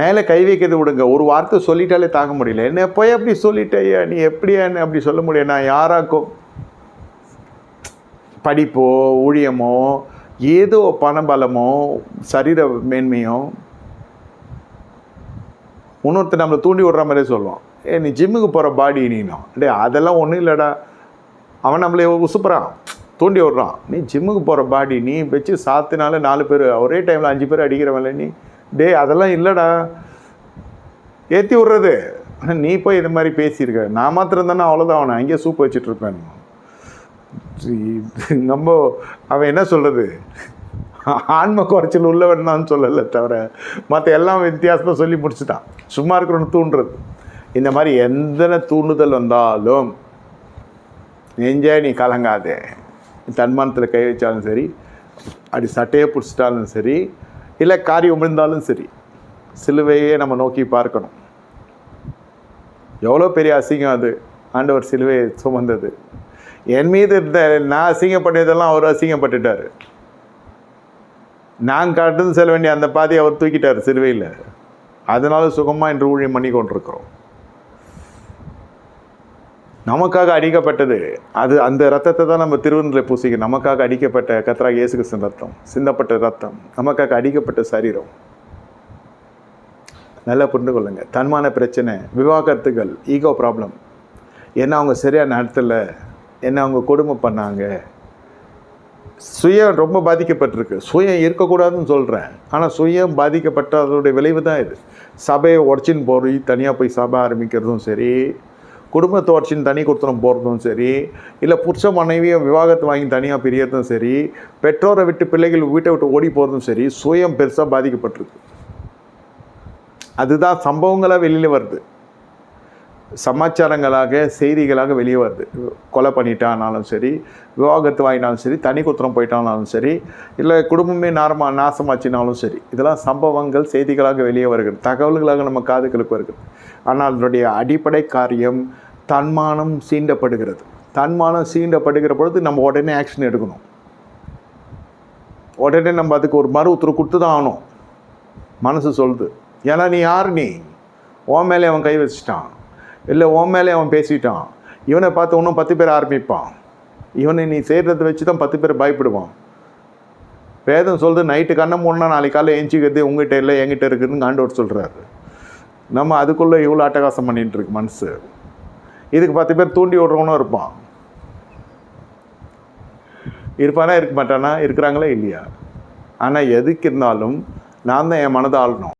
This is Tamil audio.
மேலே கை வைக்கிறது விடுங்க. ஒரு வார்த்தை சொல்லிட்டாலே தாங்க முடியல. என்ன போய் அப்படி சொல்லிட்டேயா நீ எப்படியான்னு அப்படி சொல்ல முடியும்? நான் யாராக்கும் படிப்போ ஊழியமோ ஏதோ பணபலமோ சரீர மேன்மையோ இன்னொருத்தர் நம்மளை தூண்டி விடுற மாதிரியே சொல்லுவான். ஏ நீ ஜிம்முக்கு போகிற பாடி நீனும். டே அதெல்லாம் ஒன்றும் இல்லைடா. அவன் நம்மளை உசுப்புறான். தூண்டி விடுறான். நீ ஜிம்முக்கு போகிற பாடி நீ வச்சு சாத்தினால நாலு பேர் ஒரே டைமில் அஞ்சு பேர் அடிக்கிறவன்ல நீ. டே அதெல்லாம் இல்லைடா. ஏற்றி விட்றது. ஆனால் நீ போய் இது மாதிரி பேசியிருக்க. நான் மாத்திரம் தானே அவ்வளோதான் அவனை அங்கேயே சூப் வச்சுட்டு நம்ம அவன் என்ன சொல்கிறது ஆன்ம குறைச்சல் உள்ளவன் தான் சொல்லலை தவிர மற்ற எல்லாம் வித்தியாசமாக சொல்லி முடிச்சுட்டான். சும்மா இருக்கிறவனு தூண்டுறது. இந்த மாதிரி எந்த தூண்டுதல் வந்தாலும் நெஞ்சே நீ கலங்காதே. தன்மானத்தில் கை வச்சாலும் சரி அப்படி சட்டையை பிடிச்சிட்டாலும் சரி இல்லை காரியம் விழுந்தாலும் சரி சிலுவையே நம்ம நோக்கி பார்க்கணும். எவ்வளோ பெரிய அசிங்கம் அது. ஆண்டவர் சிலுவையை சுமந்தது. என் மீது இருந்த நான் அசிங்கப்பட்டதெல்லாம் அவர் அசிங்கப்பட்டுட்டார். நான் காட்டுன்னு செல்ல வேண்டிய அந்த பாதையை அவர் தூக்கிட்டார் சிலுவையில். அதனால சுகமாக இன்று ஊழியம் பண்ணி கொண்டிருக்கிறோம். நமக்காக அடிக்கப்பட்டது. அது அந்த ரத்தத்தை தான் நம்ம திருவண்ணத்தில் பூசிக்க நமக்காக அடிக்கப்பட்ட கத்ராக இயேசு ரத்தம் சிந்தப்பட்ட ரத்தம் நமக்காக அடிக்கப்பட்ட சரீரம். நல்லா புரிந்து கொள்ளுங்க. தன்மான பிரச்சனை விவாகரத்துகள் ஈகோ ப்ராப்ளம் என்ன அவங்க சரியாக நடத்தலை என்ன அவங்க கொடுமை பண்ணாங்க. சுயம் ரொம்ப பாதிக்கப்பட்டிருக்கு. சுயம் இருக்கக்கூடாதுன்னு சொல்கிறேன் ஆனால் சுயம் பாதிக்கப்பட்ட அதோடைய விளைவு தான் இது. சபையை உடச்சின்னு போய் தனியாக போய் சபை ஆரம்பிக்கிறதும் சரி குடும்ப துவர்ச்சின்னு தனி கொடுத்தனும் போகிறதும் சரி இல்லை புருஷ மனைவியை விவாகத்தை வாங்கி தனியாக பிரியறதும் சரி பெற்றோரை விட்டு பிள்ளைகள் வீட்டை விட்டு ஓடி போகிறதும் சரி சுயம் பெருசாக பாதிக்கப்பட்டிருக்கு. அதுதான் சம்பவங்களாக வெளியில் வருது. சமாச்சாரங்களாக செய்திகளாக வெளியே வருது. கொலை பண்ணிட்டானாலும் சரி விவாகத்து வாங்கினாலும் சரி தனி குத்திரம் போயிட்டானாலும் சரி இல்லை குடும்பமே நாரமா நாசமாச்சினாலும் சரி இதெல்லாம் சம்பவங்கள் செய்திகளாக வெளியே வருகிறது. தகவல்களாக நம்ம காதுகளுக்கு வருகிறது. ஆனால் அதனுடைய அடிப்படை காரியம் தன்மானம் சீண்டப்படுகிறது. தன்மானம் சீண்டப்படுகிற பொழுது நம்ம உடனே ஆக்ஷன் எடுக்கணும். உடனே நம்ம அதுக்கு ஒரு மறு உத்தரவு கொடுத்து தான் ஆகணும். மனசு சொல்லுது. ஏன்னா நீ யார் நீ? உன் மேலே அவன் கை வச்சிட்டான். இல்லை உன் மேலே அவன் பேசிட்டான். இவனை பார்த்து இன்னும் பத்து பேர் ஆரம்பிப்பான். இவனை நீ செய்கிறத வச்சு தான் பத்து பேர் பயப்படுவான். வேதம் சொல்லுது நைட்டு கண்ணை மூணுனா நாளைக்கு காலையில் எஞ்சிக்கிறது உங்ககிட்ட இல்லை என்கிட்ட இருக்குதுன்னு ஆண்டவர் சொல்கிறாரு நம்ம அதுக்குள்ளே இவ்வளோ அட்டகாசம் பண்ணிகிட்டு இருக்கு மனசு. இதுக்கு பத்து பேர் தூண்டி விடுறவனும் இருப்பான். இருப்பானா இருக்க மாட்டானா? இருக்கிறாங்களா இல்லையா? ஆனால் எதுக்கு இருந்தாலும் நான் தான் என் மனதை ஆளணும்.